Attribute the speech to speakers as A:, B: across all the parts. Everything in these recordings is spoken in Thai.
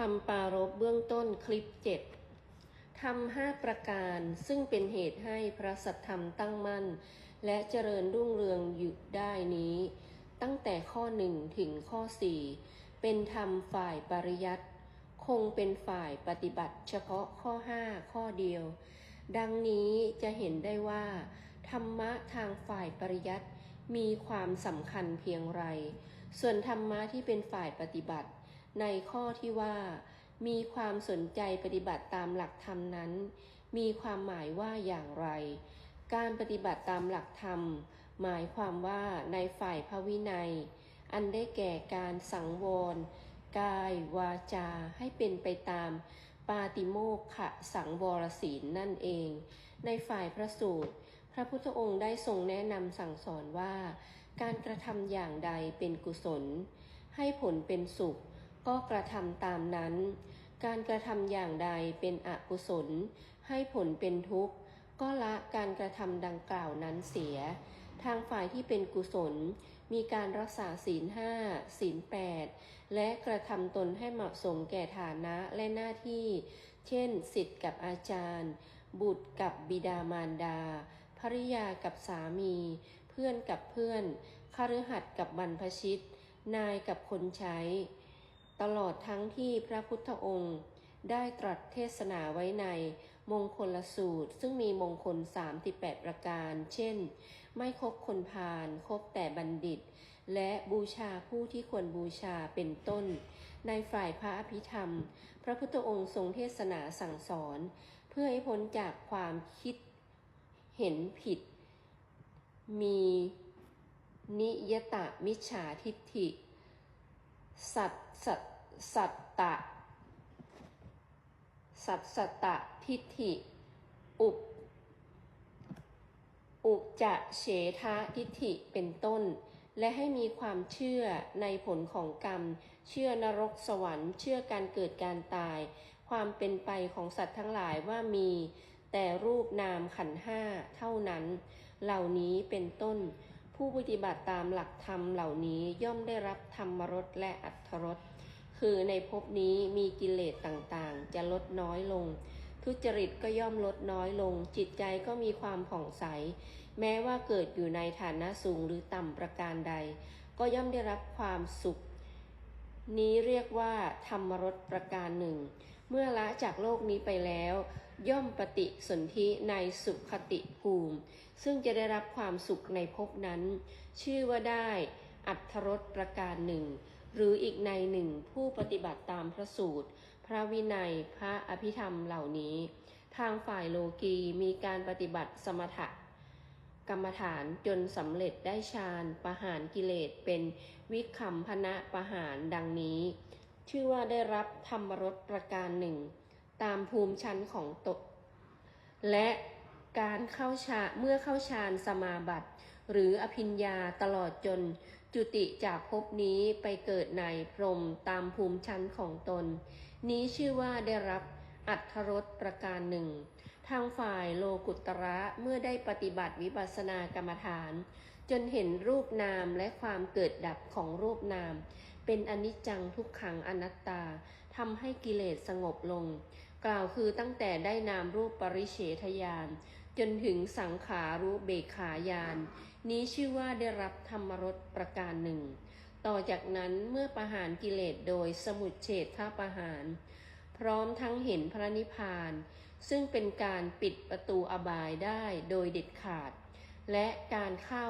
A: คำปารบเบื้องต้นคลิป7ทำห้าประการซึ่งเป็นเหตุให้พระสัทธรรมตั้งมั่น และเจริญรุ่งเรืองอยู่ได้นี้ ตั้งแต่ข้อหนึ่งถึงข้อสี่เป็นธรรมฝ่ายปริยัติคงเป็นฝ่ายปฏิบัติเฉพาะข้อห้าข้อเดียว ดังนี้จะเห็นได้ว่า ธรรมะทางฝ่ายปริยัติมีความสำคัญเพียงไร ส่วนธรรมะที่เป็นฝ่ายปฏิบัติ ในข้อที่ว่า มีความสนใจปฏิบัติตามหลักธรรมนั้น มีความหมายว่าอย่างไร การปฏิบัติตามหลักธรรม หมายความว่าในฝ่ายพระวินัย อันได้แก่การสังวร กาย วาจาให้เป็นไปตามปาติโมกขสังวรศีลนั่นเอง ในฝ่ายพระสูตร พระพุทธองค์ได้ทรงแนะนำสั่งสอนว่า การกระทำอย่างใดเป็นกุศล ให้ผลเป็นสุข ก็กระทำตามนั้น การกระทำอย่างใดเป็นอกุศล ให้ผลเป็นทุกข์ ก็ละการกระทำดังกล่าวนั้นเสีย ทางฝ่ายที่เป็นกุศล มีการรักษาศีลห้าศีลแปดและกระทำตนให้เหมาะสมแก่ฐานะและหน้าที่ เช่นสิทธิ์กับอาจารย์ บุตรกับบิดามารดาภริยากับสามี เพื่อนกับเพื่อนคฤหัสถ์กับบรรพชิต นายกับคนใช้ ตลอดทั้งที่พระพุทธองค์ได้ตรัสเทศนาไว้ในมงคลสูตร ซึ่งมีมงคล 38 ประการ เช่น ไม่คบคนพาลคบแต่บัณฑิต และบูชาผู้ที่ควรบูชาเป็นต้น ในฝ่ายพระอภิธรรม พระพุทธองค์ทรงเทศนาสั่งสอน เพื่อให้พ้นจากความคิดเห็นผิด มีนิยตะมิจฉาทิฏฐิ สัตสัตสัตตะ สัตสัตตะทิฏฐิอุป อุจะเฉทะทิฏฐิเป็นต้น และให้มีความเชื่อในผลของกรรม เชื่อนรกสวรรค์ เชื่อการเกิดการตาย ความเป็นไปของสัตว์ทั้งหลายว่ามี แต่รูปนามขันห้าเท่านั้น เหล่านี้เป็นต้น ผู้ปฏิบัติตามหลักธรรมเหล่านี้ย่อมได้รับธรรมรสและอัตถรสคือในภพนี้มีกิเลสต่างๆ จะลดน้อยลง ทุจริตก็ย่อมลดน้อยลง จิตใจก็มีความผ่องใส แม้ว่าเกิดอยู่ในฐานะสูงหรือต่ำประการใด ก็ย่อมได้รับความสุข นี้เรียกว่าธรรมรสประการหนึ่ง เมื่อละจากโลกนี้ไปแล้ว ย่อมปฏิสนธิในสุขติภูมิ ซึ่งจะได้รับความสุขในภพนั้น ชื่อว่าได้อัทธรสประการหนึ่ง หรืออีกในหนึ่งผู้ปฏิบัติตามพระสูตร พระวินัยพระอภิธรรมเหล่านี้ ทางฝ่ายโลกีมีการปฏิบัติสมถะกรรมฐานจนสำเร็จได้ฌานประหารกิเลสเป็นวิคัมพนะประหารดังนี้ ชื่อว่าได้รับธรรมรสประการหนึ่ง ตามภูมิชั้นของตนและการเข้าฌานเมื่อเข้าฌานสมาบัติ หรืออภิญญาตลอดจนจุติจากภพนี้ไปเกิดในพรมตามภูมิชั้นของตน นี้ชื่อว่าได้รับอัทธรสประการหนึ่ง ทางฝ่ายโลกุตระเมื่อได้ปฏิบัติวิปัสสนากรรมฐาน จนเห็นรูปนามและความเกิดดับของรูปนาม เป็นอนิจจังทุกขังอนัตตาทำให้กิเลสสงบลง กล่าวคือตั้งแต่ได้นามรูปปริเฉทญาณจนถึงสังขารูปเบขายาน นี้ชื่อว่าได้รับธรรมรสประการหนึ่ง ต่อจากนั้นเมื่อประหารกิเลสโดยสมุดเฉทประหาร พร้อมทั้งเห็นพระนิพพาน ซึ่งเป็นการปิดประตูอบายได้โดยเด็ดขาด และการเข้า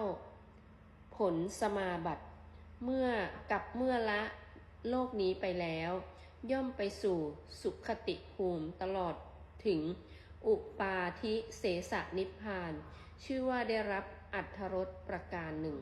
A: ผลสมาบัติ เมื่อกับเมื่อละโลกนี้ไปแล้ว ย่อมไปสู่สุขติภูมิตลอดถึงอุปาทิเสสนิพพาน ชื่อว่าได้รับอัทธรสประการหนึ่ง